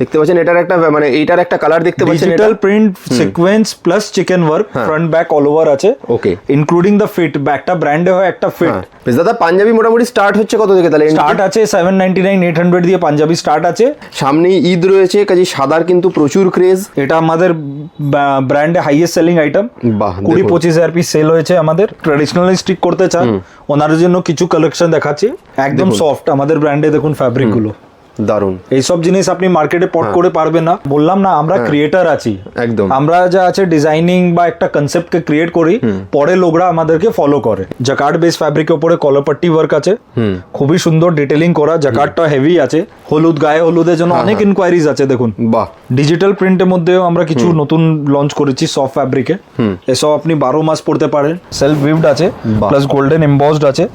দেখতে পাচ্ছেন এটার একটা মানে এইটার একটা কালার দেখতে পাচ্ছেন digital print sequence plus chikan work front back all over আছে। ওকে ইনক্লুডিং দ্য ফিট একটা ব্র্যান্ডে হয় একটা ফিট হ্যাঁ। বেশ দাদা পাঞ্জাবি মোটামুটি স্টার্ট হচ্ছে কত থেকে তাহলে? স্টার্ট আছে seven ninety nine eight hundred দিয়ে পাঞ্জাবি স্টার্ট আছে। সামনেই ঈদ রয়েছে কাজে সাদার কিন্তু প্রচুর ক্রেজ এটা আমাদের ব্র্যান্ডে হাইয়েস্ট সেলিং আইটেম বাহ কুড়ি। পঁচিশ হাজার পিস সেল হয়েছে আমাদের। ট্রেডিশনালি স্টিক করতে চান। ওনার জন্য কিছু কালেকশন দেখাচ্ছি। একদম সফট আমাদের ব্র্যান্ডে দেখুন ফ্যাব্রিক দারুণ। এইসব জিনিস আপনি মার্কেটে পট হ্যাঁ। করে পারবেন না। বললাম না আমরা ক্রিয়েটার আছি। একদম। আমরা যা আছে ডিজাইনিং বা একটা কনসেপ্টকে ক্রিয়েট করি পরে লোকরা আমাদেরকে ফলো করে। জাকার্ড বেস ফ্যাব্রিকের উপরে কলরপট্টি ওয়ার্ক আছে। খুবই সুন্দর ডিটেলিং করা। জাকার্ডটা হেভি আছে। হলুদ গায়ে হলুদের জন্য হ্যাঁ, অনেক ইনকোয়ারিজ আছে দেখুন। বাহ। ডিজিটাল প্রিন্টের মধ্যেও আমরা কিছু নতুন লঞ্চ করেছি সফট ফ্যাব্রিকে এসব আপনি বারো মাস পড়তে পারেন। সেলফ উইভড আছে প্লাস গোল্ডেন এমবসড আছে.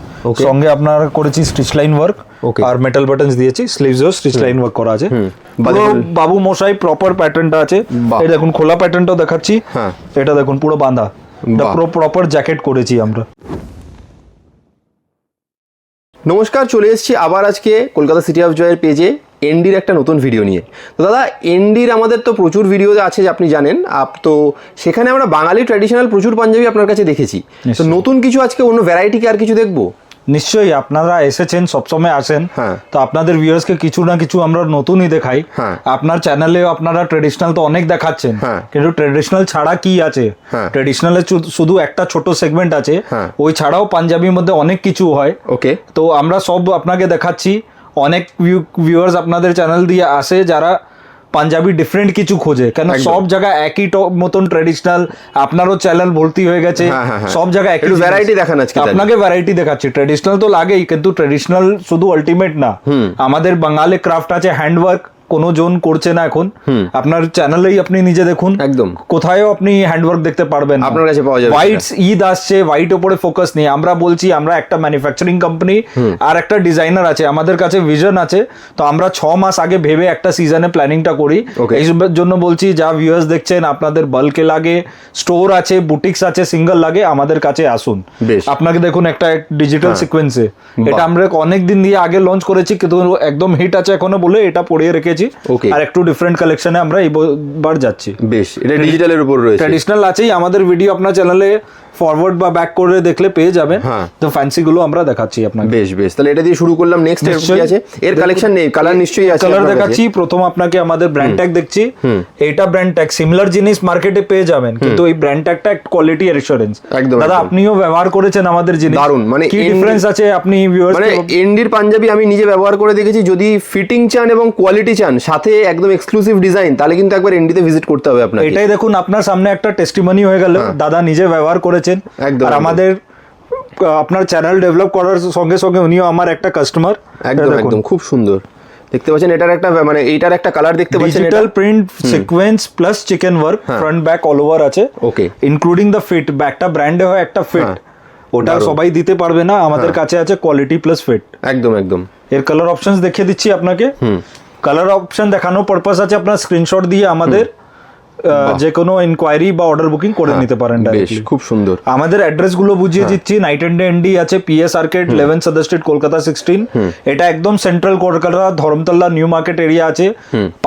সঙ্গে আপনার করেছি স্টিচ লাইন ওয়ার্ক. আর মেটাল বাটনস দিয়েছি স্লিভসও স্টিচ লাইন ওয়ার্ক করা আছে। বাবু মশাই প্রপার প্যাটার্নটা আছে। এই দেখুন খোলা প্যাটার্নটাও দেখাচ্ছি। হ্যাঁ। এটা দেখুন পুরো বাঁধা। পুরো প্রপার জ্যাকেট করেছি আমরা। নমস্কার চলে এসেছি আবার আজকে কলকাতা সিটি অফ জয়ের পেজে এনডির একটা নতুন ভিডিও নিয়ে। তো দাদা এনডির আমাদের তো প্রচুর ভিডিও আছে যে আপনি জানেন। আপ তো সেখানে আমরা বাঙালি ট্র্যাডিশনাল প্রচুর পাঞ্জাবি আপনার কাছে দেখেছি। তো নতুন কিছু আজকে অন্য ভ্যারাইটি কি আর কিছু দেখব? নিশ্চয়ই আপনারা এসেছেন সবসময় আসেন হ্যাঁ। তো আপনাদের ভিউয়ার্সকে কিছু না কিছু আমরা নতুনই দেখাই হ্যাঁ। আপনার চ্যানেলেও আপনারা ট্রেডিশনাল তো অনেক দেখাচ্ছেন হ্যাঁ। কিন্তু ট্রেডিশনাল ছাড়া কি আছে। ট্রেডিশনালে শুধু একটা ছোট সেগমেন্ট আছে। ওই ছাড়াও পাঞ্জাবির মধ্যে অনেক কিছু হয় ওকে তো আমরা সব আপনাকে দেখাচ্ছি অনেক ভিউয়ার্স আপনাদের চ্যানেল দিয়ে আসে যারা পাঞ্জাবি ডিফারেন্ট কিছু খোঁজে। কেন সব জায়গায় একই মতন ট্রেডিশনাল আপনারও চ্যানেল ভর্তি হয়ে গেছে। হ্যাঁ, হ্যাঁ, হ্যাঁ। সব জায়গায় একই একটু জিনিস। দেখান আজকে আপনাকে ভ্যারাইটি দেখাচ্ছি। ট্রেডিশনাল তো লাগেই কিন্তু ট্রেডিশনাল শুধু আলটিমেট না। আমাদের বাঙালি ক্রাফট আছে হ্যান্ডওয়ার্ক কোনো জন করছে না এখন। আপনার চ্যানেলেই আপনি নিজে দেখুন। একদম। কোথায়ও আপনি হ্যান্ডওয়ার্ক দেখতে পারবেন আপনার কাছে পাওয়া যাবে হোয়াইট ঈদ আসছে হোয়াইট উপরে ফোকাস নেই। আমরা বলছি আমরা একটা ম্যানুফ্যাকচারিং কোম্পানি আর একটা ডিজাইনার আছে আমাদের কাছে ভিশন আছে। তো আমরা ছ মাস আগে ভেবে একটা সিজনে প্ল্যানিংটা করি. এই জন্য বলছি যা ভিউয়ার্স দেখছেন আপনাদের বাল্কে লাগে স্টোর আছে বুটিক্স আছে সিঙ্গেল লাগে আমাদের কাছে আসুন। আপনাকে দেখুন একটা ডিজিটাল হ্যাঁ। সিকোয়েন্সে এটা আমরা অনেক দিন দিয়ে আগে লঞ্চ করেছি কিন্তু একদম হিট আছে এখনও বলে এটা পড়িয়ে রেখেছি। Okay. আর একটু ডিফারেন্ট কালেকশনে আমরা এইবার যাচ্ছি। বেশ এটা ডিজিটালের উপর রয়েছে। ট্র্যাডিশনাল আছেই আমাদের ভিডিও আপনার চ্যানেলে ফরওয়ার্ড বা ব্যাক করে দেখলে পেয়ে যাবেন হ্যাঁ। তো ফ্যান্সি গুলো আমরা দেখাচ্ছি আপনাকে। বেশ বেশ তাহলে এটা দিয়ে শুরু করলাম। নেক্সট এর কি আছে? এর কালেকশন নেই কালার নিশ্চয়ই আছে কালার দেখাচ্ছি। প্রথম আপনাকে আমাদের ব্র্যান্ড ট্যাগ দেখছি। এটা ব্র্যান্ড ট্যাগ সিমিলার জিনিস মার্কেটে পেয়ে যাবেন। কিন্তু এই ব্র্যান্ড ট্যাগটা কোয়ালিটি অ্যাসুরেন্স একদম, দাদা আপনিও ব্যবহার করেছেন আমাদের জিনিস। দারুণ, মানে কি ডিফারেন্স আছে আপনি ভিউয়ার্স মানে এনডির পাঞ্জাবি আমি নিজে ব্যবহার করে দেখেছি। যদি ফিটিং চান এবং কোয়ালিটি চান সাথে একদম এক্সক্লুসিভ ডিজাইন তাহলে কিন্তু একবার এনডিতে ভিজিট করতে হবে আপনাকে। এটাই দেখুন আপনার সামনে একটা টেস্টিমনি হয়ে গেল দাদা নিজে ব্যবহার করেছেন। হ্যাঁ। একদম, আর আমাদের আপনার চ্যানেল ডেভেলপ করার সঙ্গে সঙ্গে উনিও আমার একটা কাস্টমার একদম একদম খুব সুন্দর। দেখতে পাচ্ছেন এটার একটা মানে এইটার একটা কালার দেখতে পাচ্ছেন digital print sequence plus chikan work front back all over আছে। ওকে ইনক্লুডিং দ্য ফিট ব্যাকটা ব্র্যান্ডে হয় একটা ফিট হ্যাঁ। ওটা সবাই দিতে পারবে না আমাদের কাছে আছে কোয়ালিটি প্লাস ফিট একদম একদম। এর কালার অপশনস দেখিয়ে দিচ্ছি আপনাকে। কালার অপশন দেখানোর পারপাস আছে আপনার স্ক্রিনশট দিয়ে আমাদের যে কোনো ইনকোয়ারি বা অর্ডার বুকিং করে নিতে পারেন হ্যাঁ, বেশ ডাইরেক্টলি খুব সুন্দর। আমাদের অ্যাড্রেসগুলো বুঝিয়ে দিচ্ছি নাইট এন্ড এন্ডি আছে PS আর্কেট লেভেন Sudder street Kolkata sixteen এটা একদম central Kolkata Dharmatala New Market area আছে।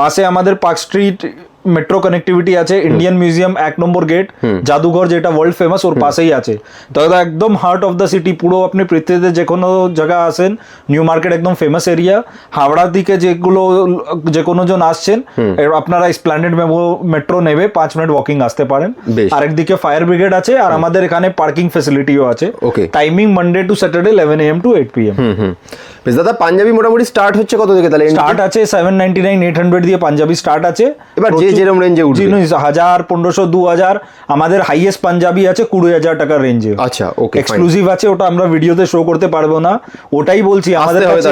পাশে আমাদের পার্ক স্ট্রিট মেট্রো কানেক্টিভিটি আছে ইন্ডিয়ান মিউজিয়াম এক নম্বর গেট জাদুঘর যেটা ওয়ার্ল্ড ফেমাস ওর পাশেই আছে। এটা একদম হার্ট অফ দ্য সিটি পুরো আপনি পৃথিবীতে যে কোনো জায়গা আসেন নিউ মার্কেট একদম ফেমাস এরিয়া হাওড়ার দিকে যেগুলো যে কোনো জন আসছেন আপনারা স্প্ল্যান্ডেড মেট্রো নেবে পাঁচ মিনিট ওয়াকিং আসতে পারেন। আরেকদিকে ফায়ার ব্রিগেড আছে আর আমাদের এখানে পার্কিং ফেসিলিটিও আছে. Timing Monday to Saturday eleven AM to eight PM M বেশ দাদা পাঞ্জাবি মোটামুটি স্টার্ট হচ্ছে কত থেকে তাহলে? স্টার্ট আছে seven ninety nine eight hundred দিয়ে পাঞ্জাবি স্টার্ট আছে। এবার যে যেরকম রেঞ্জে জিনিস হাজার পনেরোশো দু হাজার আমাদের হাইয়েস্ট পাঞ্জাবি আছে কুড়ি হাজার টাকার রেঞ্জে আচ্ছা ওকে এক্সক্লুসিভ আছে ওটা আমরা ভিডিওতে শো করতে পারব না। ওটাই বলছি আমাদের কাছে।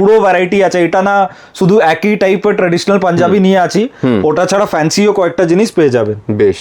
পুরো ভ্যারাইটি আছে। এটা না শুধু একই টাইপের ট্রেডিশনাল পাঞ্জাবি নিয়ে আছি। ওটা ছাড়া ফ্যান্সিও কয়েকটা জিনিস পেয়ে যাবেন। বেশ।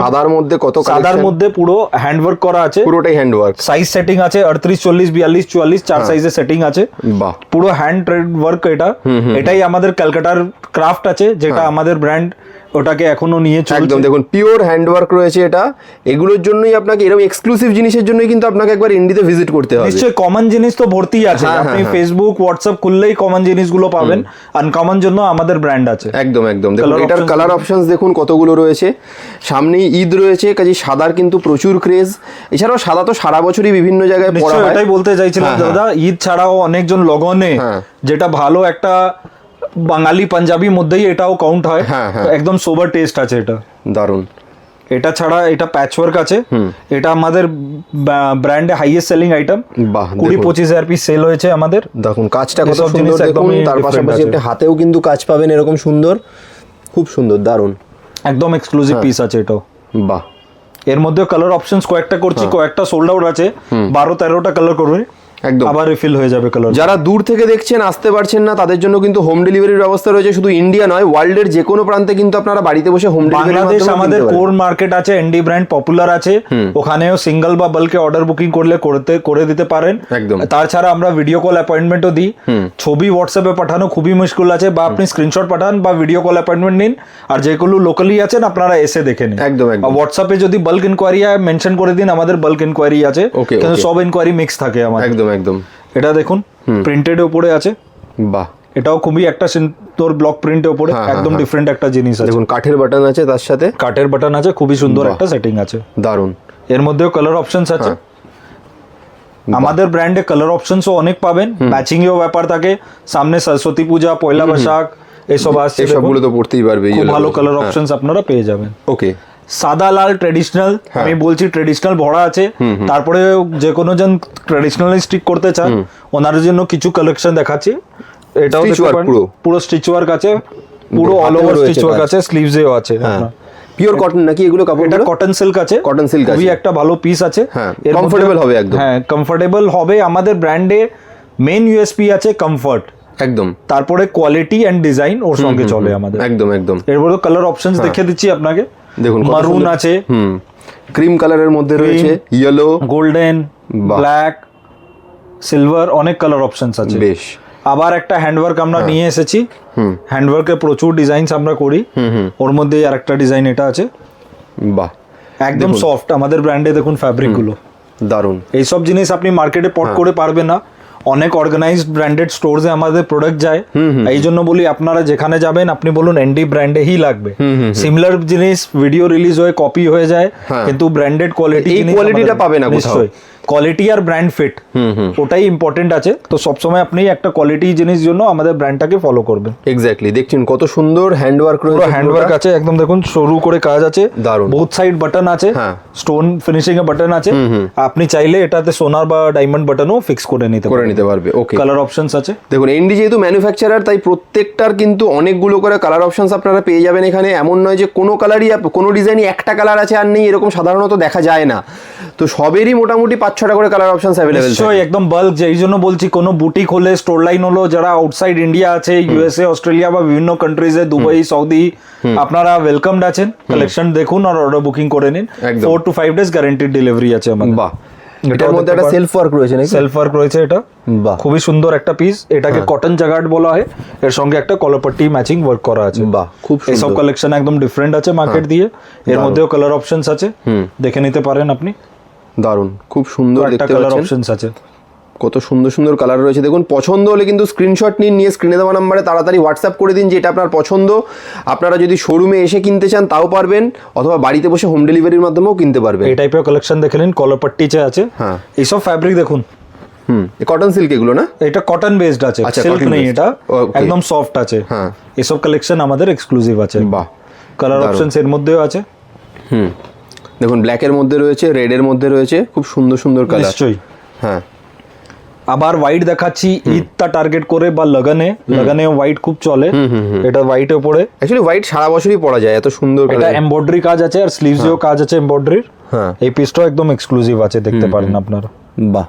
সাদার মধ্যে কত সাদার মধ্যে পুরো হ্যান্ডওয়ার্ক করা আছে। পুরোটাই হ্যান্ড ওয়ার্ক সাইজ সেটিং আছে আটত্রিশ চল্লিশ বিয়াল্লিশ চুয়াল্লিশ চার সাইজের সেটিং আছে। বাহ। পুরো হ্যান্ড ট্রেড ওয়ার্ক এটা এটাই আমাদের ক্যালকাটার ক্রাফট আছে যেটা আমাদের ব্র্যান্ড ওটাকে এখনও নিয়ে চলছে। একদম দেখুন পিওর হ্যান্ডওয়ার্ক রয়েছে এটা। এগুলোর জন্যই আপনাকে এরকম এক্সক্লুসিভ জিনিসের জন্যই কিন্তু আপনাকে একবার ইন্ডিতে ভিজিট করতে হবে। নিশ্চয়ই কমন জিনিস তো ভর্তি আছে। হ্যাঁ, আপনি হ্যাঁ, ফেসবুক হোয়াটসঅ্যাপ খুললেই কমন জিনিসগুলো পাবেন। আনকমন জন্য আমাদের ব্র্যান্ড আছে। একদম একদম। দেখুন এটার কালার অপশনস দেখুন। কতগুলো রয়েছে। সামনেই ঈদ রয়েছে কাজে সাদার কিন্তু প্রচুর ক্রেজ এছাড়াও সাদা তো সারা বছরই বিভিন্ন জায়গায় পরা হয়। এটাই বলতে চাইছিলাম হ্যাঁ, দাদা ঈদ ছাড়াও অনেকজন লগনে হ্যাঁ। যেটা ভালো একটা বাঙালি পাঞ্জাবি মধ্যেই এটাও কাউন্ট হয়। হ্যাঁ, হ্যাঁ। একদম সোবার টেস্ট আছে এটা। দারুণ। এটা ছাড়া এটা প্যাচওয়ার্ক আছে। এটা আমাদের ব্র্যান্ডে হাইয়েস্ট সেলিং আইটেম বাহ কুড়ি। পঁচিশ হাজার পিস সেল হয়েছে আমাদের। দেখুন কাজটা কত সুন্দর দেখুন। তার পাশাপাশি। একটা হাতেও কিন্তু কাজ পাবেন এরকম সুন্দর। খুব সুন্দর দারুণ। একদম এক্সক্লুসিভ হ্যাঁ। পিস আছে এটাও। বাহ। এর মধ্যে কালার অপশনস কয়েকটা করছি। কয়েকটা সোল্ড আউট আছে। বারো তেরোটা কালার করবে। একদম। আবার রিফিল হয়ে যাবে কালার যারা দূর থেকে দেখছেন আসতে পারছেন না তাদের জন্য কিন্তু হোম ডেলিভারির ব্যবস্থা রয়েছে শুধু ইন্ডিয়া নয় ওয়ার্ল্ডের যে কোনো প্রান্তে কিন্তু আপনারা বাড়িতে বসে হোম বাংলাদেশ আমাদের কোর মার্কেট আছে এনডি ব্র্যান্ড পপুলার আছে। ওখানেও সিঙ্গেল বা বাল্কে অর্ডার বুকিং করলে করতে করে দিতে পারেন। একদম। তাছাড়া আমরা ভিডিও কল অ্যাপয়েন্টমেন্টও দিই। ছবি হোয়াটসঅ্যাপে পাঠানো খুবই মুশকিল আছে বা আপনি স্ক্রিনশট পাঠান বা ভিডিও কল অ্যাপয়েন্টমেন্ট নিন। আর যেগুলো লোকালি আছেন আপনারা এসে দেখে নিন। একদম, একদম। হোয়াটসঅ্যাপে যদি বাল্ক ইনকোয়ারি মেনশন করে দিন আমাদের বাল্ক ইনকোয়ারি আছে। কিন্তু সব ইনকোয়ারি মিক্স থাকে আমার একদম একদম এটা দেখুন প্রিন্টেড উপরে আছে। বাহ। এটাও খুবই একটা সুন্দর ব্লক প্রিন্টের উপরে হ্যাঁ, হ্যাঁ, একদম হ্যাঁ। ডিফারেন্ট একটা জিনিস আছে। দেখুন কাঠের বাটন আছে তার সাথে। কাঠের বাটন আছে খুবই সুন্দর একটা সেটিং আছে। দারুণ এর মধ্যেও কালার অপশনস আছে। হ্যাঁ। আমাদের ব্র্যান্ডে কালার অপশনসও অনেক পাবেন। ম্যাচিং এও ব্যাপার থাকে। সামনে সরস্বতী পূজা পয়লা বৈশাখ এসব আসছে সবগুলো তো পড়তেই পারবে খুব ভালো কালার অপশনস আপনারা পেয়ে যাবেন। ওকে সাদা লাল ট্রেডিশনাল হ্যাঁ। আমি বলছি ট্রেডিশনাল ভরা আছে। তারপরে যে কোনো জন ট্রেডিশনাল স্টিক করতে চান ওনার জন্য কিছু কালেকশন দেখাচ্ছি। এটাও। পুরো। পুরো স্টিচ ওয়ার্ক আছে পুরো অল ওভার স্টিচ ওয়ার্ক। আছে স্লিভসেও আছে হ্যাঁ। পিওর কটন নাকি এগুলো কাপড় এটা কটন সিল্ক আছে। Silk খুবই আছে। একটা ভালো পিস আছে। হ্যাঁ, comfortable হবে একদম। হ্যাঁ কমফোর্টেবল হবে। আমাদের ব্র্যান্ডে মেন ইউএসপি আছে কমফর্ট একদম। তারপরে কোয়ালিটি এন্ড ডিজাইন ওর সঙ্গে চলে আমাদের। একদম একদম। এরপরে কালার অপশনস দেখে দিচ্ছি আপনাকে। হ্যাঁ। দেখুন মারুন আছে। হুম ক্রিম কালারের মধ্যে রয়েছে ইয়েলো গোল্ডেন ব্ল্যাক সিলভার অনেক কালার অপশনস আছে। বেশ। আবার একটা হ্যান্ডওয়ার্ক আমরা নিয়ে এসেছি। হুম। হ্যান্ডওয়ার্কে প্রচুর ডিজাইনস আমরা করি। ওর মধ্যে আর একটা ডিজাইন এটা আছে। বাহ। একদম সফট আমাদের ব্র্যান্ডে দেখুন ফ্যাব্রিকগুলো। দারুণ। এইসব জিনিস আপনি মার্কেটে পট করে পারবেন না। অনেক অর্গানাইজড ব্র্যান্ডেড স্টোরসে আমাদের প্রোডাক্ট যায়। এই জন্য বলি আপনারা যেখানে যাবেন আপনি বলুন এনডি ব্র্যান্ডেই লাগবে। সিমিলার জিনিস ভিডিও রিলিজ হয়ে কপি হয়ে যায় হ্যাঁ। কিন্তু ব্র্যান্ডেড কোয়ালিটি এই quality টা পাবে না। নিশ্চয়ই। কোয়ালিটি আর ব্র্যান্ড ফিট ওটাই ইম্পর্টেন্ট আছে। তো সবসময় আপনি একটা কোয়ালিটি জিনিস জন্য আমাদের ব্র্যান্ডটাকে ফলো করবেন। এক্স্যাক্টলি দেখছেন কত সুন্দর হ্যান্ডওয়ার্ক পুরো রয়েছে হ্যান্ডওয়ার্ক আছে একদম দেখুন সরু করে কাজ আছে। দারুণ। বহুত সাইড বাটন আছে হ্যাঁ। স্টোন ফিনিশিং এ বাটন আছে। আপনি চাইলে এটাতে সোনার বা ডায়মন্ড বাটনও ফিক্স করে নিতে করে নিতে পারবে ওকে কালার অপশনস আছে? দেখুন এনডি যেহেতু ম্যানুফ্যাকচারার তাই প্রত্যেকটার কিন্তু অনেকগুলো করে কালার অপশনস আপনারা পেয়ে যাবেন এখানে। এমন নয় যে কোনো কালারই কোনো ডিজাইনই একটা কালার আছে আর নেই এরকম সাধারণত দেখা যায় না। তো সবেরই মোটামুটি পাঁচ ছটা করে কালার অপশনস অ্যাভেলেবেল নিশ্চয়ই একদম বাল্ক যে এই জন্য বলছি কোনো বুটিক হলে স্টোর লাইন হলো যারা আউটসাইড ইন্ডিয়া আছে ইউএসএ অস্ট্রেলিয়া বা বিভিন্ন কান্ট্রিজে দুবাই সৌদি আপনারা ওয়েলকামড আছেন। কালেকশন দেখুন আর অর্ডার বুকিং করে নিন। Four to five days guaranteed delivery আছে আমাদের। বাহ। এটার মধ্যে একটা সেলফ ওয়ার্ক রয়েছে নাকি? সেলফ ওয়ার্ক রয়েছে এটা। বাহ। হ্যাঁ। খুবই সুন্দর একটা পিস এটাকে কটন জাগার্ড বলা হয়। এর সঙ্গে একটা কলারপট্টি ম্যাচিং ওয়ার্ক করা আছে। বাহ খুব সুন্দর। হ্যাঁ। কালেকশন একদম ডিফারেন্ট আছে মার্কেট দিয়ে। এর মধ্যেও কালার অপশনস আছে। দেখে নিতে পারেন আপনি। দারুণ। খুব সুন্দর একটা দেখতে কালার অপশনস আছে। কত সুন্দর সুন্দর কালার রয়েছে। দেখুন পছন্দ হলে কিন্তু স্ক্রিনশট নিন নিয়ে স্ক্রিনে দেওয়া নাম্বারে তাড়াতাড়ি হোয়াটসঅ্যাপ করে দিন যে এটা আপনার পছন্দ। আপনারা যদি শোরুমে এসে কিনতে চান তাও পারবেন অথবা বাড়িতে বসে হোম ডেলিভারির মাধ্যমেও কিনতে পারবেন। এই টাইপের কালেকশন দেখে নিন কলারপট্টি চে আছে। হ্যাঁ। এইসব ফ্যাব্রিক দেখুন। হুম কটন সিল্ক এগুলো না? এটা কটন বেসড আছে আচ্ছা, সিল্ক নেই এটা একদম সফট আছে। হ্যাঁ। এসব কালেকশন আমাদের এক্সক্লুসিভ আছে। বাহ। কালার। অপশনস এর মধ্যেও আছে। হুম। দেখুন ব্ল্যাকের মধ্যে রয়েছে রেডের মধ্যে রয়েছে খুব সুন্দর সুন্দর কালার নিশ্চয়ই। হ্যাঁ। আবার হোয়াইট দেখাচ্ছি ঈদটা টার্গেট করে বা লগনে লগনে হোয়াইট খুব চলে। এটা হোয়াইট উপরে অ্যাকচুয়ালি হোয়াইট সারা বছরই পরা যায় এত সুন্দর এটা এমব্রয়ডারি কাজ আছে আর স্লিভসেও কাজ আছে এমব্রয়ডারির হ্যাঁ। এই পিসটাও একদম এক্সক্লুসিভ আছে দেখতে পারেন আপনারা। বাহ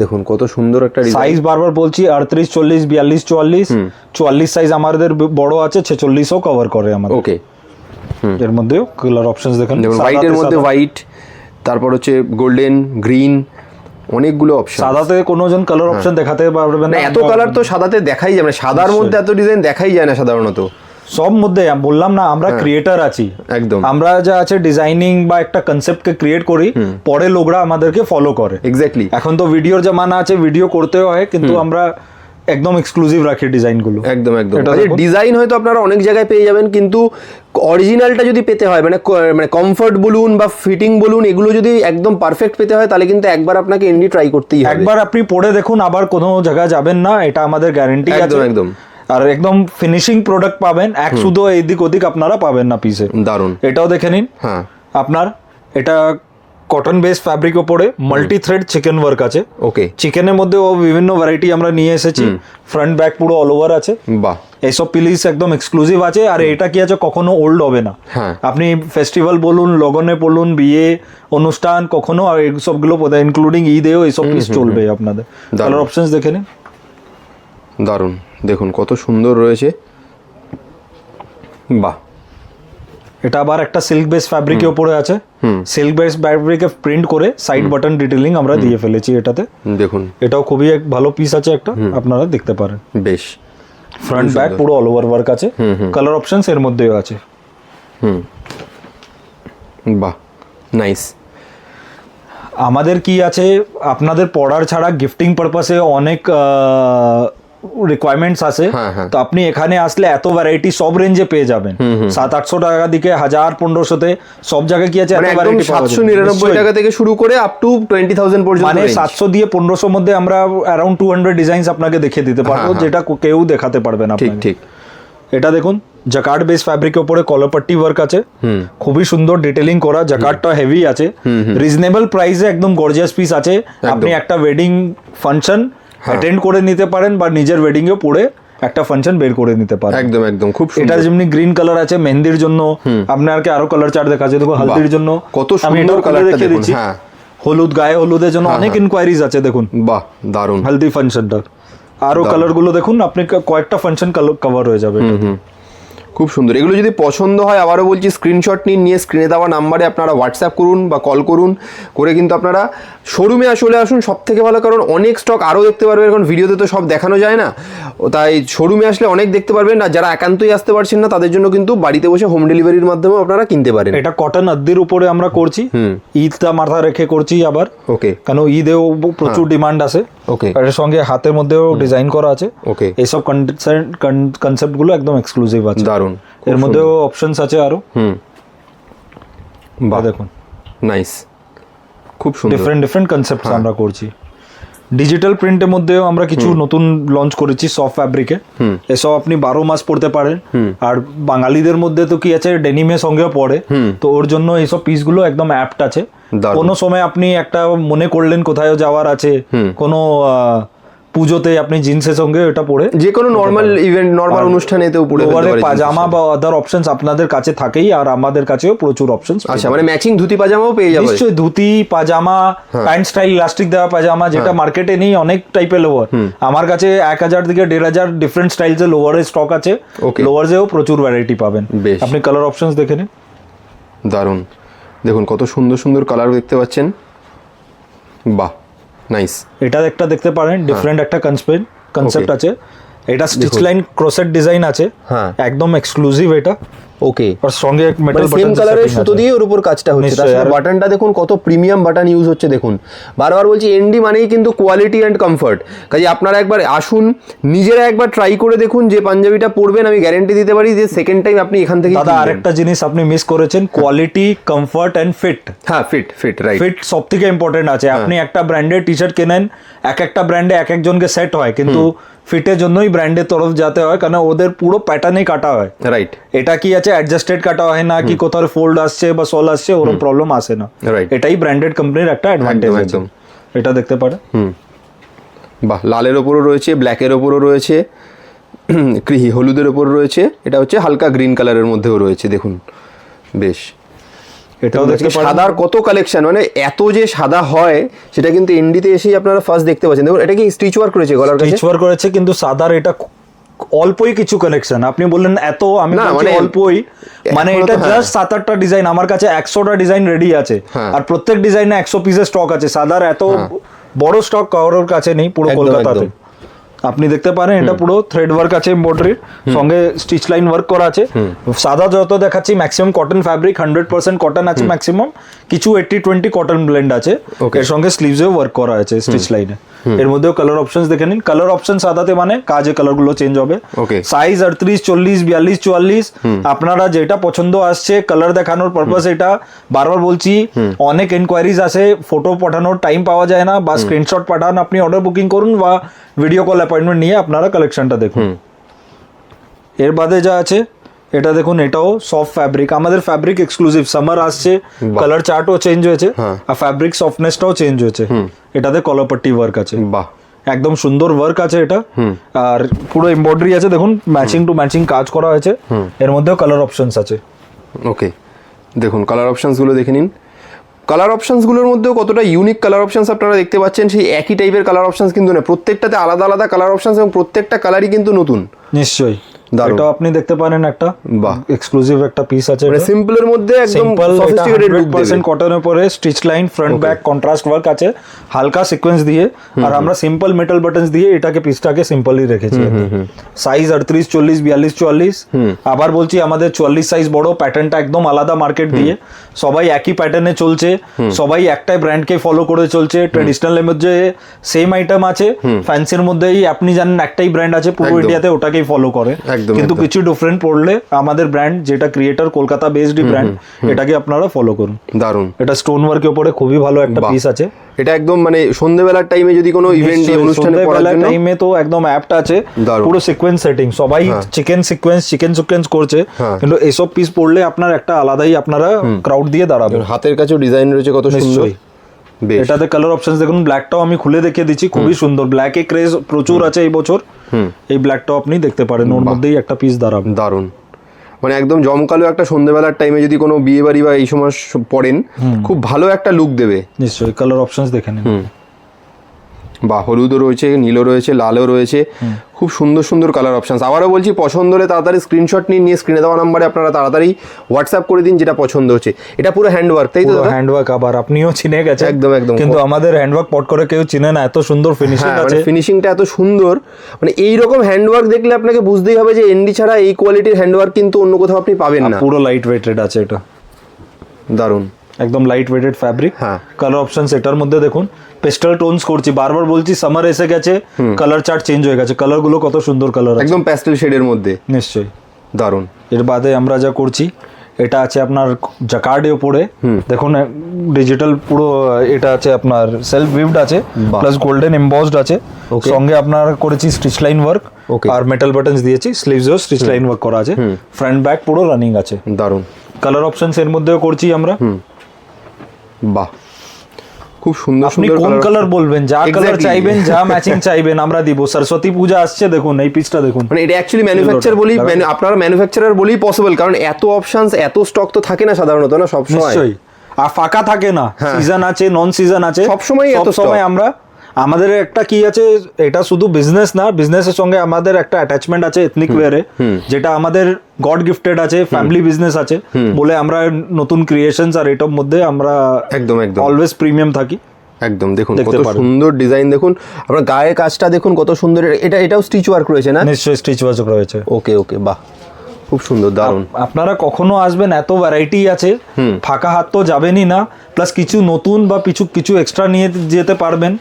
দেখুন কত সুন্দর একটা সাইজ বারবার বলছি আটত্রিশ চল্লিশ বিয়াল্লিশ চুয়াল্লিশ। চুয়াল্লিশ সাইজ আমাদের বড় আছে ছেচল্লিশও কভার করে আমাদের। ওকে এর মধ্যেও কালার অপশনস দেখেন। হোয়াইটের মধ্যে হোয়াইট তারপর হচ্ছে গোল্ডেন গ্রিন অনেকগুলো অপশন সাদাতে কোনো জন কালার অপশন দেখাতে পারবে না এত কালার তো সাদাতে দেখাই যায় না সাদার মধ্যে এত ডিজাইন দেখাই যায় না সাধারণত। সব মধ্যে বললাম না আমরা ক্রিয়েটার আছি। একদম। আমরা যা আছে ডিজাইনিং বা একটা কনসেপ্টকে ক্রিয়েট করি পরে লোকরা আমাদেরকে ফলো করে। এক্স্যাক্টলি এখন তো ভিডিওর জামানা আছে ভিডিও করতেও হয় কিন্তু আমরা একদম এক্সক্লুসিভ রাখে ডিজাইনগুলো একদম একদম। এটা আচ্ছা ডিজাইন হয়তো আপনারা অনেক জায়গায় পেয়ে যাবেন কিন্তু অরিজিনালটা যদি পেতে হয় মানে মানে কমফর্ট বলুন বা ফিটিং বলুন এগুলো যদি একদম পারফেক্ট পেতে হয় তাহলে কিন্তু একবার আপনাকে এনডি ট্রাই করতেই হবে। একবার আপনি পড়ে দেখুন আবার কোনো জায়গায় যাবেন না এটা আমাদের গ্যারেন্টি একদম, আছে। একদম। আর একদম ফিনিশিং প্রোডাক্ট পাবেন এক শুধু এদিক ওদিক আপনারা পাবেন না পিসে দারুণ এটাও দেখে নিন। হ্যাঁ। আপনার এটা কটন বেস ফ্যাব্রিক ওপরে মাল্টি থ্রেড চিকেন ওয়ার্ক আছে। ওকে চিকেনের মধ্যে ও বিভিন্ন ভ্যারাইটি আমরা নিয়ে এসেছি। ফ্রন্ট ব্যাক পুরো অল ওভার আছে। বাহ। এইসব পিলিস একদম এক্সক্লুসিভ আছে আর এটা কি আছে কখনো ওল্ড হবে না। হ্যাঁ। আপনি ফেস্টিভ্যাল বলুন লগনে বলুন বিয়ে অনুষ্ঠান কখনো আর এইসবগুলো ইনক্লুডিং ঈদেও এইসব পিস চলবে আপনাদের। কালার অপশনস দেখে নিন। দারুণ। দেখুন কত সুন্দর রয়েছে। বাহ। এটা আবার একটা সিল্ক বেস ফ্যাব্রিকের উপরে আছে। সিল্ক বেস ফ্যাব্রিকে প্রিন্ট করে সাইড বাটন ডিটেলিং আমরা দিয়ে ফেলেছি এটাতে। দেখুন। এটাও খুবই এক ভালো পিস আছে একটা আপনারা দেখতে পারেন। বেশ। ফ্রন্ট ব্যাক পুরো অল ওভার ওয়ার্ক আছে। কালার অপশনস এর মধ্যেও আছে। হুম। বাহ নাইস আমাদের কি আছে? আপনাদের পড়ার ছাড়া গিফটিং পারপাসে অনেক রিকোয়ারমেন্টস আছে হ্যাঁ, হ্যাঁ। তো আপনি এখানে আসলে এত ভ্যারাইটি সব রেঞ্জে পেয়ে যাবেন। সাত আটশো টাকা দিকে হাজার পনেরোশোতে সব জায়গায় কি আছে মানে সাতশো নিরানব্বই টাকা থেকে শুরু করে আপ টু টোয়েন্টি থাউজেন্ড পর্যন্ত মানে সাতশো দিয়ে পনেরোশোর মধ্যে আমরা অ্যারাউন্ড টু হান্ড্রেড ডিজাইনস আপনাকে দেখিয়ে দিতে পারব হ্যাঁ, যেটা কেউ দেখাতে পারবে না ঠিক ঠিক। এটা দেখুন জাকার্ড বেস ফ্যাব্রিকের উপরে কলারপট্টি ওয়ার্ক আছে। খুবই সুন্দর ডিটেলিং করা জাকার্ডটা হেভি আছে। রিজনেবল প্রাইসে একদম গর্জিয়াস পিস আছে। আপনি একটা ওয়েডিং ফাংশন। অ্যাটেন্ড করে নিতে পারেন বা নিজের ওয়েডিং এ পড়ে একটা ফাংশন বের করে নিতে পারেন। একদম একদম খুব এটা যেমনি গ্রিন কালার আছে মেহেন্দির জন্য আপনাকে আরও কালার চার্ট দেখা যায় দেখো হলদির জন্য। কত সুন্দর কালার দেখুন, দিচ্ছি। হ্যাঁ। হলুদ গায়ে হলুদের জন্য অনেক ইনকোয়ারিজ আছে দেখুন। বাহ দারুণ হালদি ফাংশনটা আরও কালারগুলো দেখুন আপনি কয়েকটা ফাংশন কভার হয়ে যাবে। খুব সুন্দর। এগুলো যদি পছন্দ হয় আবারও বলছি স্ক্রিনশট নিন নিয়ে স্ক্রিনে দেওয়া নাম্বারে আপনারা হোয়াটসঅ্যাপ করুন বা কল করুন করে কিন্তু আপনারা শোরুমে আসলে আসুন সব থেকে ভালো কারণ অনেক স্টক আরও দেখতে পারবেন কারণ ভিডিওতে তো সব দেখানো যায় না। তাই শোরুমে আসলে অনেক দেখতে পারবেন না যারা একান্তই আসতে পারছেন না তাদের জন্য কিন্তু বাড়িতে বসে হোম ডেলিভারির মাধ্যমেও আপনারা কিনতে পারেন। এটা কটন আদ্দির উপরে আমরা করছি। ঈদটা মাথা রেখে করছি আবার। ওকে। কেন ঈদেও প্রচুর ডিমান্ড আছে। ওকে। এর সঙ্গে হাতের মধ্যেও ডিজাইন করা আছে। ওকে। এইসব কনসেপ্টগুলো একদম এক্সক্লুসিভ আছে। দারুণ এর মধ্যেও অপশনস আছে আরও। হুম। বাহ। দেখুন। নাইস খুব সুন্দর। ডিফারেন্ট ডিফারেন্ট কনসেপ্ট আমরা করছি। ডিজিটাল প্রিন্টের মধ্যেও আমরা কিছু নতুন লঞ্চ করেছি সফট ফ্যাব্রিকে এসব আপনি বারো মাস পড়তে পারেন। আর বাঙালিদের মধ্যে তো কি আছে? ডেনিমের সঙ্গেও পড়ে। তো ওর জন্য এইসব পিসগুলো একদম অ্যাপ্ট আছে। কোনো সময় আপনি একটা মনে করলেন কোথায় যাওয়ার আছে। কোনো আহ, পুজোতে আপনি জিন্সের সঙ্গে এটা পরে যে কোনো নর্মাল ইভেন্ট নর্মাল অনুষ্ঠানেতেও পারে পাজামা বা আদার অপশনস আপনাদের কাছে থাকেই আর আমাদের কাছেও প্রচুর অপশনস আচ্ছা মানে ম্যাচিং ধুতি পাজামাও পেয়ে যাবে। নিশ্চয়ই ধুতি পাজামা হ্যাঁ। প্যান্ট স্টাইল ইলাস্টিক দেওয়া পাজামা যেটা মার্কেটে নেই অনেক টাইপের লোয়ার আমার কাছে এক হাজার থেকে দেড় হাজার ডিফারেন্ট স্টাইলসের লোয়ারের স্টক আছে. লোয়ার্সেও প্রচুর ভ্যারাইটি পাবেন। আপনি কালার অপশনস দেখে নিন। দারুণ। দেখুন কত সুন্দর সুন্দর কালার দেখতে পাচ্ছেন। বাহ! নাইস এটা একটা দেখতে পারেন ডিফারেন্ট একটা কনসেপ্ট কনসেপ্ট হ্যাঁ। আছে। এটা স্টিচ লাইন ক্রোসেট ডিজাইন আছে। হ্যাঁ। একদম এক্সক্লুসিভ এটা। ওকে আর সঙ্গে মেটাল মানে সেম কালারের সুতো দিয়ে ওর উপর কাজটা হচ্ছে। আর- বাটনটা দেখুন কত প্রিমিয়াম বাটন ইউজ হচ্ছে দেখুন। বারবার বলছি এনডি মানেই কিন্তু কোয়ালিটি অ্যান্ড কমফর্ট কাজে আপনারা একবার আসুন নিজেরা একবার ট্রাই করে দেখুন যে পাঞ্জাবিটা পরবেন আমি গ্যারেন্টি দিতে পারি যে সেকেন্ড টাইম আপনি এখান থেকে দাদা আরেকটা জিনিস আপনি মিস করেছেন কোয়ালিটি কমফর্ট এন্ড ফিট হ্যাঁ ফিট ফিট রাইট ফিট সব থেকে ইম্পর্টেন্ট আছে। আপনি একটা ব্র্যান্ডের টি শার্ট কেনেন এক একটা ব্র্যান্ডে এক একজনকে সেট হয় কিন্তু ফিটের জন্যই ব্র্যান্ডের তরফ যেতে হয় কারণ ওদের পুরো প্যাটার্নেই কাটা হয়। রাইট এটা কি আছে অ্যাডজাস্টেড কাটা হয় না কি কোথাও ফোল্ড আসছে বা সল আসছে ওরকম প্রবলেম আসে না. এটাই ব্র্যান্ডেড কোম্পানির একটা অ্যাডভান্টেজ একদম, এটা দেখতে পারে হুম। বাহ লালের ওপরও রয়েছে ব্ল্যাকের ওপরও রয়েছে হলুদের ওপর রয়েছে এটা হচ্ছে হালকা গ্রিন কালারের মধ্যেও রয়েছে দেখুন। বেশ। এটাও দেখতে সাদার কত কালেকশন মানে এত যে সাদা হয় সেটা কিন্তু এনডিতে এসেই আপনারা ফার্স্ট দেখতে পাচ্ছেন। দেখুন এটা কি স্টিচ ওয়ার্ক করেছে গলার কাছে? রিচওয়ার করেছে কিন্তু সাদার এটা অল্পই কিছু কালেকশন আপনি বললেন এত আমি মানে অল্পই। মানে এটা হ্যাঁ। জাস্ট সাত আটটা ডিজাইন আমার কাছে একশোটা ডিজাইন রেডি আছে। হ্যাঁ। আর প্রত্যেক ডিজাইনে একশো পিসের স্টক আছে। সাদার এত বড় স্টক কারোর কাছে নেই পুরো কলকাতাতে। আপনি দেখতে পারেন এটা পুরো থ্রেড ওয়ার্ক আছে এমব্রয়ডারির সঙ্গে স্টিচ লাইন ওয়ার্ক করা আছে। সাদা যত দেখাচ্ছি maximum cotton fabric hundred percent cotton আছে ম্যাক্সিমাম কিছু এইটটি টোয়েন্টি কটন ব্লেন্ড আছে। এর সঙ্গে স্লিভসেও ওয়ার্ক করা আছে স্টিচ লাইনে এর মধ্যেও কালার অপশন দেখে নিন। কালার অপশন সাদাতে মানে কাজে কালারগুলো চেঞ্জ হবে। সাইজ আটত্রিশ চল্লিশ বিয়াল্লিশ চুয়াল্লিশ। আপনারা যেটা পছন্দ আসছে কালার দেখানোর পারপাস এটা। বারবার বলছি অনেক এনকোয়ারিজ আসে ফটো পাঠানোর টাইম পাওয়া যায় না বা স্ক্রিনশট পাঠান আপনি অর্ডার বুকিং করুন বা ভিডিও কল অ্যাপয়েন্টমেন্ট নিয়ে আপনারা কালেকশনটা দেখুন। এর বাদে যা আছে এটা দেখুন এটাও সফট ফ্যাব্রিক আমাদের ফ্যাব্রিক এক্সক্লুসিভ সামার আসছে কালার চার্টও চেঞ্জ হয়েছে হ্যাঁ। আর ফ্যাব্রিক সফটনেসটাও চেঞ্জ হয়েছে। এটাতে কলাপট্টি ওয়ার্ক আছে। বাহ। একদম সুন্দর ওয়ার্ক আছে এটা। আর পুরো এমব্রয়ডারি আছে দেখুন ম্যাচিং টু ম্যাচিং কাজ করা হয়েছে। এর মধ্যেও কালার অপশনস আছে। ওকে দেখুন কালার অপশানসগুলো দেখে নিন। কালার অপশানসগুলোর মধ্যেও কতটা ইউনিক কালার অপশানস আপনারা দেখতে পাচ্ছেন সেই একই টাইপের কালার অপশানস কিন্তু না প্রত্যেকটাতে আলাদা আলাদা কালার অপশানস এবং প্রত্যেকটা কালারই কিন্তু নতুন। নিশ্চয়ই। এটাও আপনি দেখতে পারেন একটা। বাহ। এক্সক্লুসিভ একটা পিস আছে মানে সিম্পলের মধ্যে একদম সফিস্টিকেটেড লুক দেবে। পার্সেন্ট কটনের উপরে stitch line front back contrast work আছে। হালকা সিকোয়েন্স দিয়ে। আর আমরা সিম্পল মেটাল বাটনস দিয়ে এটাকে পিসটাকে সিম্পলি রেখেছি। সাইজ আটত্রিশ চল্লিশ বিয়াল্লিশ চুয়াল্লিশ। আবার বলছি আমাদের চুয়াল্লিশ সাইজ বড় প্যাটার্নটা একদম আলাদা মার্কেট দিয়ে। সবাই একই প্যাটার্নে চলছে সবাই একটাই ব্র্যান্ডকে ফলো করে চলছে ট্রেডিশনাল এর মধ্যে সেম আইটেম আছে ফ্যান্সির মধ্যেই আপনি জানেন একটাই ব্র্যান্ড আছে পুরো। ইন্ডিয়াতে ওটাকেই ফলো করে। কিন্তু কিছু ডিফারেন্ট পড়লে আমাদের ব্র্যান্ড যেটা ক্রিয়েটর কলকাতা বেসড ব্র্যান্ড এটাকে আপনারা ফলো করুন। দারুণ এটা স্টোন ওয়ার্কের উপরে খুবই ভালো একটা পিস আছে। এটা একদম মানে সন্ধ্যেবেলার টাইমে যদি কোনো ইভেন্ট অনুষ্ঠানে পড়ার জন্য টাইমে তো একদম অ্যাপটা আছে পুরো সিকোয়েন্স সেটিং সবাই চিকেন সিকোয়েন্স চিকেন সিকোয়েন্স করছে হ্যাঁ। কিন্তু এসব পিস পড়লে আপনার একটা আলাদাই আপনারা ক্রাউড দিয়ে দাঁড়াবে। হাতের কাছেও ডিজাইন রয়েছে কত সুন্দর। এটাতে কালার অপশনস দেখুন ব্ল্যাকটাও আমি খুলে দেখিয়ে দিচ্ছি খুবই সুন্দর। ব্ল্যাক এ ক্রেজ প্রচুর আছে এই বছর। এই ব্ল্যাকটাও আপনি দেখতে পারেন ওর মধ্যেই একটা পিস দাঁড়াবে। দারুণ। মানে একদম জমকালো একটা সন্ধ্যেবেলার টাইমে যদি কোনো বিয়ে বাড়ি বা এই সময় পড়েন খুব ভালো একটা লুক দেবে। নিশ্চয়ই কালার অপশন দেখে নিন বা হলুদও রয়েছে নীলও রয়েছে লালও রয়েছে। খুব সুন্দর সুন্দর কালার অপশানস আবারও বলছি পছন্দ হলে তাড়াতাড়ি স্ক্রিনশট নিয়ে নিয়ে স্ক্রিনে দেওয়া নাম্বারে আপনারা তাড়াতাড়ি হোয়াটসঅ্যাপ করে দিন যেটা পছন্দ হচ্ছে। এটা পুরো হ্যান্ডওয়ার্ক তাই তো? হ্যান্ডওয়ার্ক আবার আপনিও চিনে গেছেন। একদম, একদম। কিন্তু আমাদের হ্যান্ডওয়ার্ক পট করে কেউ চিনে না এত সুন্দর ফিনিশিং হ্যাঁ মানে আছে। ফিনিশিংটা এত সুন্দর। মানে এই রকম হ্যান্ডওয়ার্ক দেখলে আপনাকে বুঝতেই হবে যে এনডি ছাড়া এই কোয়ালিটির হ্যান্ডওয়ার্ক কিন্তু অন্য কোথাও আপনি পাবেন না। পুরো লাইট ওয়েটেড আছে এটা। দারুণ। একদম লাইট ওয়েটেড ফ্যাব্রিক হ্যাঁ। কালার অপশন এটার মধ্যে দেখুন। পেস্টাল টোনস করছি। বারবার বলছি সামার এসে গেছে কালার চার্ট চেঞ্জ হয়ে গেছে। কালারগুলো কত সুন্দর কালার একদম প্যাস্টেল শেডের মধ্যে। নিশ্চয়ই। দারুণ। এর বাদে আমরা যা করছি এটা আছে আপনার জাকার্ডের উপরে। দেখুন ডিজিটাল পুরো এটা আছে আপনার সেলফ উইভড আছে প্লাস গোল্ডেন এমবসড আছে. সঙ্গে আপনার করেছি স্টিচ লাইন ওয়ার্ক. আর মেটাল বাটনস দিয়েছি স্লিভসেও স্টিচ লাইন ওয়ার্ক করা আছে। ফ্রন্ট ব্যাক পুরো রানিং আছে। দারুণ। কালার অপশনস এর মধ্যেও করছি আমরা। বাহ। খুব সুন্দর আপনি সুন্দর কোন কালার বলবেন? যা কালার চাইবেন যা ম্যাচিং চাইবেন আমরা দিব। সরস্বতী পূজা আসছে দেখুন এই পিসটা দেখুন। মানে এটা অ্যাকচুয়ালি ম্যানুফ্যাকচার বলি আপনারা ম্যানুফ্যাকচারার বলি পসিবল কারণ এত অপশনস এত স্টক তো থাকে না সাধারণত না? সব সময় নিশ্চয়ই। আর ফাঁকা থাকে না। সিজন আছে নন সিজন আছে। সব সময় এত সময় আমরা আমাদের একটা কি আছে এটা শুধু বিজনেস না বিজনেসের সঙ্গে আমাদের একটা অ্যাটাচমেন্ট আছে এথনিক ওয়ারে যেটা আমাদের গড গিফটেড আছে ফ্যামিলি বিজনেস আছে বলে আমরা নতুন ক্রিয়েশনস আর এটার মধ্যে আমরা একদম একদম। অলওয়েজ প্রিমিয়াম থাকি। একদম দেখুন কত সুন্দর ডিজাইন দেখুন আপনার গায়ে কাজটা দেখুন কত সুন্দর এটা এটাও স্টিচ ওয়ার্ক রয়েছে না? নিশ্চয়ই স্টিচ ওয়ার্ক রয়েছে। ওকে ওকে বাহ। খুব সুন্দর দারুণ। আপনারা কখনো আসবেন এত ভ্যারাইটি আছে ফাঁকা হাত তো যাবেনই না প্লাস কিছু নতুন বা কিছু কিছু এক্সট্রা নিয়ে যেতে পারবেন।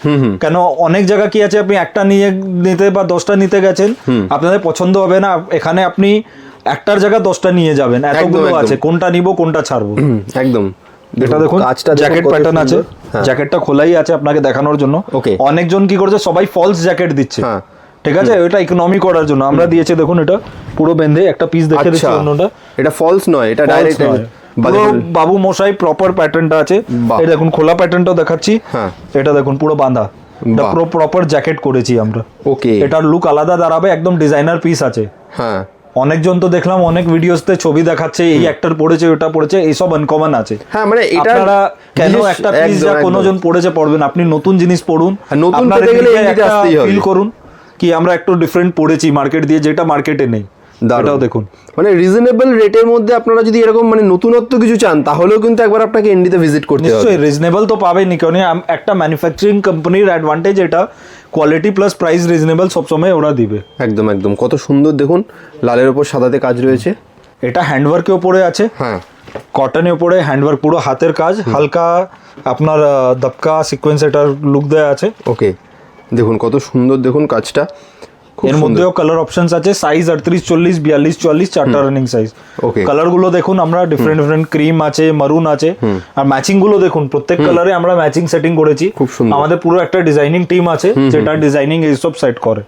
কেন অনেক জায়গা কি আছে আপনি একটা নিয়ে নিতে বা দশটা নিতে গেছেন আপনাদের পছন্দ হবে না এখানে আপনি একটার জায়গা দশটা নিয়ে যাবেন এতগুলো আছে কোনটা নিব কোনটা ছাড়বো? একদম। এটা দেখুন কাজটা জ্যাকেট প্যাটার্ন আছে জ্যাকেটটা খোলাই আছে আপনাকে দেখানোর জন্য. অনেকজন কি করছে সবাই ফলস জ্যাকেট দিচ্ছে। হ্যাঁ। ঠিক আছে? ওটা ইকোনমি করার জন্য। আমরা দিয়েছি দেখুন এটা পুরো বেঁধে একটা পিস দেখে দিচ্ছি আচ্ছা অন্যটা। এটা ফলস নয় এটা ডাইরেক্ট পুরো বাবু মশাই প্রপার প্যাটার্নটা আছে। এই দেখুন খোলা প্যাটার্নটাও দেখাচ্ছি। হ্যাঁ। এটা দেখুন পুরো বাঁধা। এটা পুরো প্রপার জ্যাকেট করেছি আমরা। ওকে এটার লুক আলাদা দাঁড়াবে একদম ডিজাইনার পিস আছে। হ্যাঁ। অনেকজন তো দেখলাম অনেক ভিডিওসতে ছবি দেখাচ্ছে এই একটার পড়েছে ওটা পড়েছে এইসব আনকমন আছে। হ্যাঁ মানে এটা আপনারা কেন একটা পিস যা কোনো জন পড়েছে পড়বেন আপনি নতুন জিনিস পড়ুন। আর নতুন পেতে গেলে হবে। ফিল করুন। কি আমরা একটু ডিফারেন্ট পড়েছি মার্কেট দিয়ে যেটা মার্কেটে নেই। এটাও দেখুন। মানে রিজনেবল রেটের মধ্যে আপনারা যদি এরকম মানে নতুনত্ব কিছু চান তাহলেও কিন্তু একবার আপনাকে এনডিতে ভিজিট করতে হবে। নিশ্চয়ই রিজনেবল তো পাবেনই কারণ একটা ম্যানুফ্যাকচারিং কোম্পানির অ্যাডভান্টেজ এটা কোয়ালিটি প্লাস প্রাইস রিজনেবল সবসময় ওরা দিবে। একদম একদম। কত সুন্দর দেখুন লালের ওপর সাদাতে কাজ রয়েছে। এটা হ্যান্ডওয়ার্কের উপরে আছে। হ্যাঁ। কটনের উপরে হ্যান্ডওয়ার্ক পুরো হাতের কাজ হালকা আপনার দবকা সিকোয়েন্স এটার লুক দেওয়া আছে। ওকে দেখুন কত সুন্দর দেখুন কাজটা। এর মধ্যেও কালার অপশনস আছে সাইজ আটত্রিশ চল্লিশ বিয়াল্লিশ চুয়াল্লিশ চারটা রানিং সাইজ. কালারগুলো দেখুন আমরা ডিফারেন্ট ডিফারেন্ট ক্রিম আছে মারুন আছে। আর ম্যাচিংগুলো দেখুন প্রত্যেক কালারে আমরা ম্যাচিং সেটিং করেছি। খুব সুন্দর। আমাদের পুরো একটা ডিজাইনিং টিম আছে যেটা ডিজাইনিং এইসব সেট করে।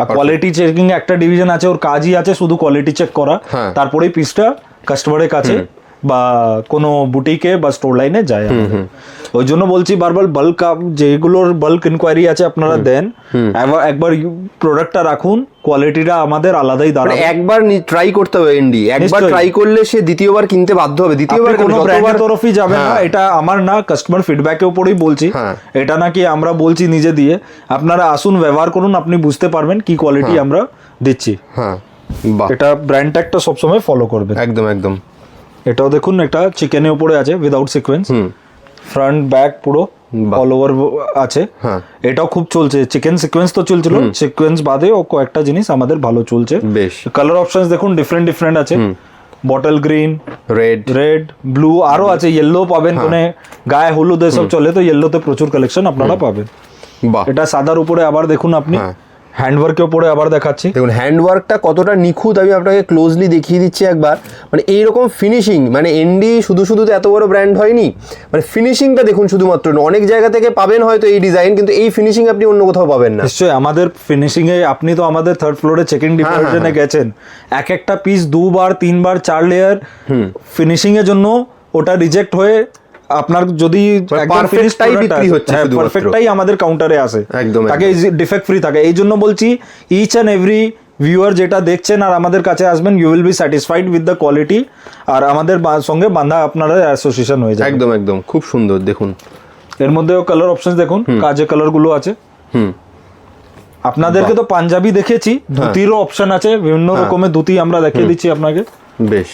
আর কোয়ালিটি চেকিং একটা ডিভিশন আছে ওর কাজই আছে শুধু কোয়ালিটি চেক করা। তারপরেই পিসটা কাস্টমারের কাছে বা কোনো বুটিকে বা স্টোর লাইনে যায় ওই জন্য বলছি বারবার বাল্ক যেগুলোর বাল্ক ইনকোয়ারি আছে আপনারা দেন একবার- একবার প্রোডাক্টটা রাখুন কোয়ালিটিটা আমাদের আলাদাই মানে দাঁড়াবে। একবার ট্রাই করতে হবে এনডি একবার ট্রাই করলে সে দ্বিতীয়বার কিনতে বাধ্য হবে। দ্বিতীয়বার কোনো ব্র্যান্ডের তরফই যাবে না হ্যাঁ। এটা আমার না কাস্টমার ফিডব্যাকের উপরেই বলছি। হ্যাঁ। এটা নাকি আমরা বলছি নিজে দিয়ে। আপনারা আসুন ব্যবহার করুন আপনি বুঝতে পারবেন কি কোয়ালিটি আমরা দিচ্ছি। হ্যাঁ এটা ব্র্যান্ড ট্যাগটা সবসময় ফলো করবেন। একদম একদম। এটাও দেখুন এটা চিকেনের উপরে আছে উইদাউট সিকোয়েন্স ফ্রন্ট ব্যাক পুরো। অল ওভার আছে। হ্যাঁ। এটাও খুব চলছে। চিকেন সিকোয়েন্স তো চলছিল সিকোয়েন্স বাদে ও কয়েকটা জিনিস আমাদের ভালো চলছে। বেশ। কালার অপশনস দেখুন ডিফারেন্ট ডিফারেন্ট আছে। Bottle green red red blue আরও আছে ইয়েলো পাবেন কোনে গায়ে হলুদ এসব চলে তো ইয়েলোতে প্রচুর কালেকশন আপনারা পাবেন। বাহ। এটা সাদার উপরে আবার দেখুন আপনি। হ্যাঁ। হ্যান্ডওয়ার্কের উপরে আবার দেখাচ্ছি। দেখুন হ্যান্ডওয়ার্কটা কতটা নিখুঁত আমি আপনাকে ক্লোজলি দেখিয়ে দিচ্ছি একবার। মানে এইরকম ফিনিশিং মানে এনডি শুধু শুধু তো এত বড় ব্র্যান্ড হয়নি। মানে ফিনিশিংটা দেখুন শুধুমাত্র অনেক জায়গা থেকে পাবেন হয়তো এই ডিজাইন কিন্তু এই ফিনিশিং আপনি অন্য কোথাও পাবেন না। নিশ্চয়ই আমাদের ফিনিশিংয়ে আপনি তো আমাদের থার্ড ফ্লোরে চেকিং ডিপার্টমেন্টে গেছেন। এক একটা পিস দুবার তিনবার চার লেয়ার ফিনিশিং এর জন্য ওটা রিজেক্ট হয়ে আপনার যদি মানে একদম perfect ফিনিশ টাই বিক্রি হচ্ছে পারফেক্টটাই আমাদের কাউন্টারে আসে একদম, তাকে ডিফেক্ট ফ্রি থাকে। এই জন্য বলছি ইচ অ্যান্ড এভরি ভিউয়ার যেটা দেখছেন আর আমাদের কাছে আসবেন you will be satisfied with the quality আর আমাদের সঙ্গে বান্ধা আপনারা অ্যাসোসিয়েশন হয়ে যায় একদম একদম। খুব সুন্দর দেখুন। এর মধ্যেও কালার অপশন দেখুন। কাজে কালারগুলো আছে। হুম। আপনাদেরকে তো পাঞ্জাবি দেখেছি। ধুতিরও অপশন আছে। বিভিন্ন রকমের ধুতি আমরা দেখিয়ে দিচ্ছি আপনাকে। বেশ।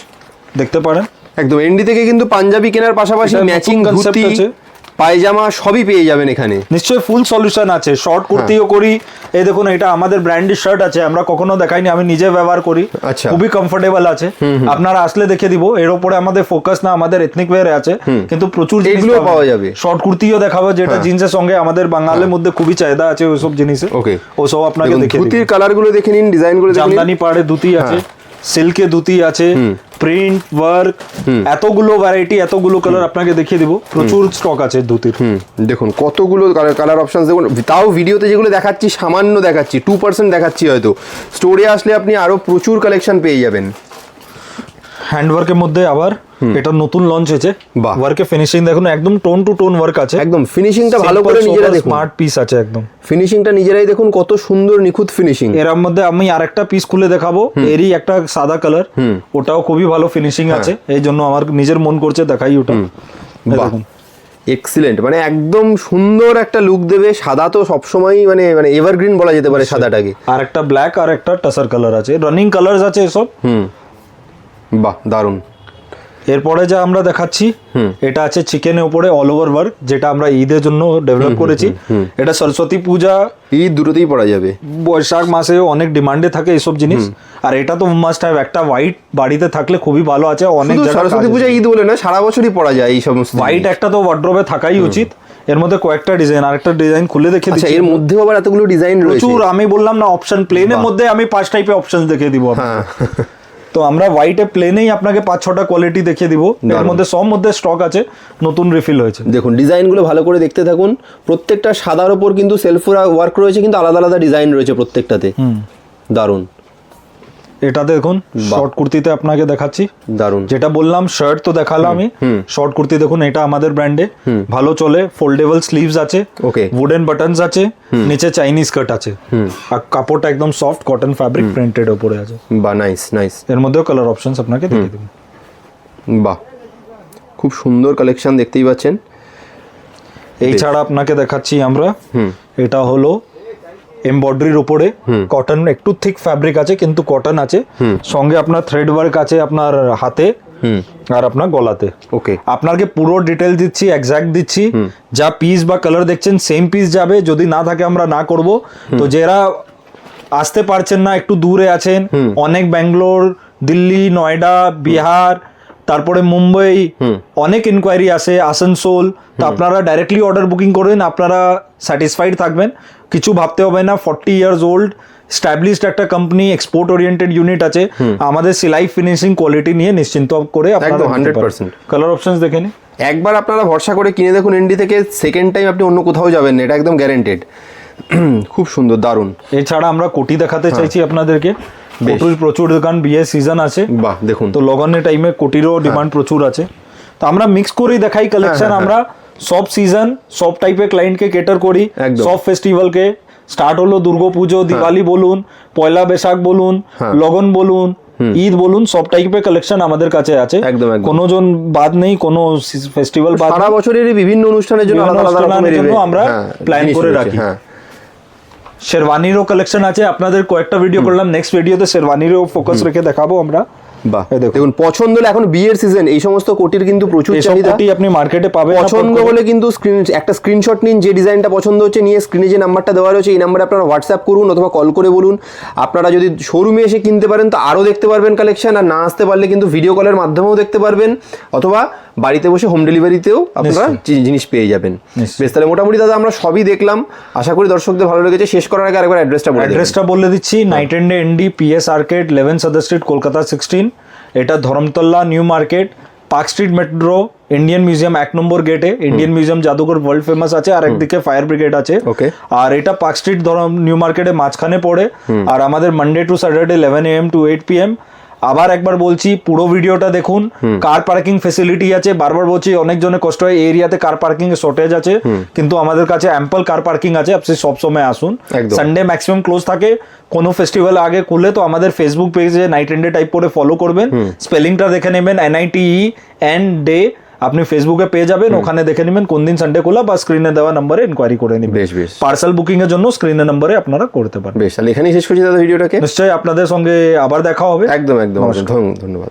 দেখতে পারেন। একদম এনডি থেকে কিন্তু পাঞ্জাবি কেনার পাশাপাশি ম্যাচিং ধুতি পায়জামা সবই পেয়ে যাবেন এখানে। নিশ্চয়ই ফুল সলিউশন আছে। শর্ট কুর্তিও করি। এই দেখুন এটা আমাদের ব্র্যান্ডের শার্ট আছে। আমরা কখনো দেখাইনি আমি নিজে ব্যবহার করি। আচ্ছা। খুবই কমফোর্টেবল আছে। আপনারা আসলে দেখে দিব এর উপরে আমাদের ফোকাস না আমাদের এথনিক ওয়্যারে আছে। কিন্তু প্রচুর এগুলোও পাওয়া যাবে। শর্ট কুর্তিও দেখাবো যেটা জিন্সের সঙ্গে আমাদের বাঙালির মধ্যে খুবই চাহিদা আছে ওইসব জিনিসে Okay. ওসব আপনাকে দেখে ধুতির কালারগুলো দেখে নিন ডিজাইনগুলো জামদানি পাড়ে ধুতি আছে। সিল্কে ধুতি আছে প্রিন্ট ওয়ার্ক এতগুলো ভ্যারাইটি এতগুলো কালার আপনাকে দেখিয়ে দিব। প্রচুর স্টক আছে ধুতির। দেখুন কতগুলো কালার অপশন দেখুন তাও ভিডিওতে যেগুলো দেখাচ্ছি সামান্য দেখাচ্ছি টু পার্সেন্ট দেখাচ্ছি হয়তো। স্টোরে আসলে আপনি আরও প্রচুর কালেকশন পেয়ে যাবেন। হ্যান্ডওয়ার্কের মধ্যে আবার এটা নতুন লঞ্চ হয়েছে। ওয়ার্কে ফিনিশিং দেখুন একদম টোন টু টোন ওয়ার্ক আছে। একদম ফিনিশিংটা ভালো করে নিজেরা দেখুন। স্মার্ট পিস আছে একদম। ফিনিশিংটা নিজেরাই দেখুন কত সুন্দর নিখুঁত ফিনিশিং এর মধ্যে আমি আরেকটা পিস খুলে দেখাবো এরই একটা সাদা কালার ওটাও খুবই ভালো ফিনিশিং আছে এই জন্য আমার নিজের মন করছে দেখাই ওটা। দেখুন। এক্সিলেন্ট মানে একদম সুন্দর একটা লুক দেবে সাদা তো সবসময়ই মানে মানে এভারগ্রিন বলা যেতে পারে সাদাটাকে। আর একটা ব্ল্যাক আর একটা টাসার কালার আছে। রানিং কালার আছে এসব। হুম। বাহ দারুণ। এরপরে যা আমরা দেখাচ্ছি এটা আছে চিকেনের উপরে অল ওভার ওয়ার্ক যেটা আমরা ঈদের জন্য ডেভেলপ করেছি। এটা সরস্বতী পূজা ঈদ দুটোতেই পড়া যাবে। বৈশাখ মাসে অনেক ডিমান্ডে থাকে এইসব জিনিস। আর এটা তো মাস্ট হ্যাভ একটা হোয়াইট বাড়িতে থাকলে খুবই ভালো আছে অনেক সরস্বতী পূজা ঈদ বলে না সারা বছরই পড়া যায় এই সমস্ত হোয়াইট একটা তো ওয়ার্ড্রোবে থাকাই উচিত। এর মধ্যে কয়েকটা ডিজাইন আরেকটা ডিজাইন খুলে দেখে আচ্ছা দিচ্ছি। এর মধ্যেও আবার এতগুলো ডিজাইন রয়েছে। প্রচুর আমি বললাম না অপশন প্লেনের মধ্যে আমি পাঁচ টাইপের অপশন দেখিয়ে দিব তো আমরা হোয়াইটে প্লেনেই আপনাকে পাঁচ ছটা কোয়ালিটি দেখিয়ে দিব। এর মধ্যে সব মধ্যে স্টক আছে নতুন রিফিল হয়েছে। দেখুন ডিজাইনগুলো ভালো করে দেখতে থাকুন। প্রত্যেকটা সাদার ওপর কিন্তু সেলফুরা ওয়ার্ক রয়েছে কিন্তু আলাদা আলাদা ডিজাইন রয়েছে প্রত্যেকটাতে। দারুণ। এটা দেখুন শর্ট কুর্তিতে আপনাকে দেখাচ্ছি। দারুণ যেটা বললাম শার্ট তো দেখালাম আমি। শর্ট কুর্তি দেখুন এটা আমাদের ব্র্যান্ডে ভালো চলে ফোল্ডেবল স্লিভস আছে ওকে উডেন বাটনস আছে নিচে চাইনিজ কাট আছে। আর কাপড়টা একদম সফট কটন ফ্যাব্রিক প্রিন্টেড উপরে আছে। বা নাইস নাইস এর মধ্যেও কালার অপশনস আপনাকে দেখিয়ে দেবো। বাহ। খুব সুন্দর কালেকশন দেখতেই পাচ্ছেন। এই ছাড়া আপনাকে দেখাচ্ছি আমরা। এটা হলো এমব্রয়ডারির উপরে কটন একটু থিক ফ্যাব্রিক আছে কিন্তু কটন আছে। সঙ্গে আপনার থ্রেড ওয়ার্ক আছে আপনার হাতে আর আপনার গলাতে। ওকে। আপনাকে পুরো ডিটেল দিচ্ছি এক্সাক্ট দিচ্ছি। যা পিস বা কালার দেখছেন সেম পিস যাবে। যদি না থাকে আমরা না করব। তো যারা আসতে পারছেন না একটু দূরে আছেন অনেক ব্যাঙ্গালোর দিল্লি নয়ডা বিহার তারপরে মুম্বাই অনেক ইনকোয়ারি আসে আসানসোল তো আপনারা ডাইরেক্টলি অর্ডার বুকিং করবেন আপনারা স্যাটিসফাইড থাকবেন। কিছু ভাবতে হবে না ফর্টি ইয়ার্স ওল্ড স্ট্যাবলিশড একটা কোম্পানি এক্সপোর্ট ওরিয়েন্টেড ইউনিট আছে। আমাদের সেলাই ফিনিশিং কোয়ালিটি নিয়ে নিশ্চিন্ত করে একদম 100% কালার অপশনস দেখে নিন। একবার আপনারা ভরসা করে কিনে দেখুন এনডি থেকে সেকেন্ড টাইম আপনি অন্য কোথাও যাবেন না এটা একদম গ্যারেন্টেড খুব সুন্দর দারুণ। এছাড়া আমরা কোটি দেখাতে চাইছি আপনাদেরকে। কোটির প্রচুর দোকান বিয়ে সিজন আছে। বাহ দেখুন। তো লগনের টাইমে কোটিরও ডিমান্ড প্রচুর আছে। তো আমরা মিক্স করেই দেখাই কালেকশন আমরা সব সিজন সব টাইপের ক্লায়েন্টকে কেটার করি। সব ফেস্টিভ্যালকে স্টার্ট হলো দুর্গাপুজো দিওয়ালি বলুন পয়লা বৈশাখ বলুন লগন বলুন ঈদ বলুন সব টাইপের কালেকশন আমাদের কাছে আছে। একদম। কোনো জন বাদ নেই কোনো ফেস্টিভ্যাল বাদ সারা বছরেরই বিভিন্ন অনুষ্ঠানের জন্য আলাদা আলাদা আমরা হ্যাঁ, জিনিস করে রাখি। শেরওয়ানিরও কালেকশন আছে। আপনাদের কয়েকটা ভিডিও করলাম। নেক্সট ভিডিওতে শেরওয়ানিরও ফোকাস রেখে দেখাবো আমরা। বাহ। দেখুন। পছন্দ হলে এখন বিয়ের সিজন এই সমস্ত কোটির কিন্তু প্রচুর চাহিদা। কোটি আপনি মার্কেটে পাবেন পছন্দ হলে কিন্তু স্ক্রিন একটা স্ক্রিনশট নিন যে ডিজাইনটা পছন্দ হচ্ছে নিয়ে স্ক্রিনে যে নাম্বারটা দেওয়া রয়েছে এই নাম্বারে আপনারা হোয়াটসঅ্যাপ করুন অথবা কল করে বলুন। আপনারা যদি শোরুমে এসে কিনতে পারেন তো আরও দেখতে পারবেন কালেকশন আর না আসতে পারলে কিন্তু ভিডিও কলের মাধ্যমেও দেখতে পারবেন। অথবা বাড়িতে বসে হোম ডেলিভারিতেও আপনারা জিনিস পেয়ে যাবেন। বেশ তাহলে মোটামুটি দাদা আমরা সবই দেখলাম। আশা করি দর্শকদের ভালো লেগেছে। শেষ করার আগে আরেকবার অ্যাড্রেসটা বলে অ্যাড্রেসটা বলে দিচ্ছি। Night and day ND PS arcade eleven Sudder street Kolkata sixteen এটা Dharmatala new market park street metro Indian museum এক নম্বর গেটে ইন্ডিয়ান মিউজিয়াম জাদুঘর ওয়ার্ল্ড ফেমাস আছে। আর একদিকে ফায়ার ব্রিগেড আছে. আর এটা পার্ক স্ট্রিট ধরম নিউ মার্কেটে মাঝখানে পড়ে। আর আমাদের Monday to Saturday eleven AM to eight P M আবার একবার বলছি পুরো ভিডিওটা দেখুন। কার পার্কিং ফেসিলিটি আছে? বারবার বলছি অনেক জনের কষ্ট হয়। এরিয়াতে কার পার্কিং এর শর্টেজ আছে। কিন্তু আমাদের কাছে অ্যাম্পল কার পার্কিং আছে আপনি সব সময় আসুন। সানডে ম্যাক্সিমাম ক্লোজ থাকে। কোনো ফেস্টিভ্যাল আগে খুলে তো আমাদের ফেসবুক পেজে নাইট এন্ডে টাইপ করে ফলো করবেন। স্পেলিংটা দেখে নেবেন এনআইটি এন ডে আপনি ফেসবুকে পেয়ে যাবেন ওখানে দেখে নেবেন কোন দিন সানডে খোলা বা স্ক্রিনে দেওয়া নম্বরে ইনকোয়ারি করে নেবেন। বেশ বেশ। পার্সেল বুকিং এর জন্য স্ক্রিনে নম্বরে আপনারা করতে পারেন বেশ তাহলে এখানেই শেষ করছি দাদা ভিডিওটাকে। নিশ্চয়ই আপনাদের সঙ্গে আবার দেখা হবে। একদম একদম। ধন্যবাদ।